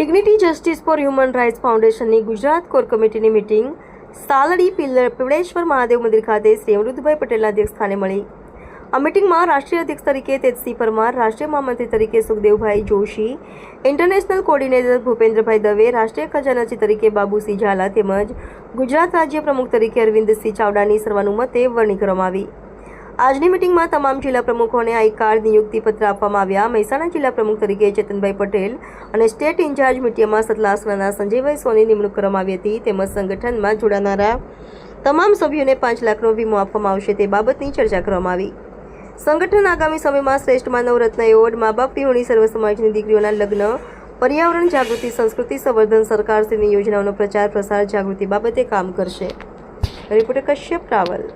Dignity justice for human rights ફાઉન્ડેશનની Gujarat core કમિટીની meeting Saldi પિલ્લર પીવળેશ્વર મહાદેવ મંદિર ખાતે શ્રી અમૃતભાઈ પટેલના અધ્યક્ષ સ્થાને મળી. આ મીટિંગમાં રાષ્ટ્રીય અધ્યક્ષ તરીકે તેજસિંહ પરમાર, રાષ્ટ્રીય મહામંત્રી તરીકે સુખદેવભાઈ જોશી ઇન્ટરનેશનલ કોઓર્ડિનેટર ભૂપેન્દ્રભાઈ દવે, રાષ્ટ્રીય ખજાનાચી તરીકે બાબુસિંહ ઝાલા તેમજ ગુજરાત રાજ્ય પ્રમુખ તરીકે અરવિંદસિંહ ચાવડાની સર્વાનુમતે વરણી કરવામાં આવી. આજની મિટિંગમાં તમામ જિલ્લા પ્રમુખોને આઈ કાર્ડ નિયુક્તિ પત્ર આપવામાં આવ્યા. મહેસાણા જિલ્લા પ્રમુખ તરીકે ચેતનભાઈ પટેલ અને સ્ટેટ ઇન્ચાર્જ મીડિયામાં સતલાસણાના સંજયભાઈ સોની નિમણૂક કરવામાં આવી હતી. તેમજ સંગઠનમાં જોડાનારા તમામ સભ્યોને પાંચ લાખનો વીમો આપવામાં આવશે તે બાબતની ચર્ચા કરવામાં આવી. સંગઠન આગામી સમયમાં શ્રેષ્ઠ માનવ રત્ન એવોર્ડ, મા બાપ વિહોણી સર્વ સમાજની દીકરીઓના લગ્ન, પર્યાવરણ જાગૃતિ, સંસ્કૃતિ સંવર્ધન સરકારશ્રીની યોજનાઓનો પ્રચાર પ્રસાર જાગૃતિ બાબતે કામ કરશે. રિપોર્ટર કશ્યપ રાવલ.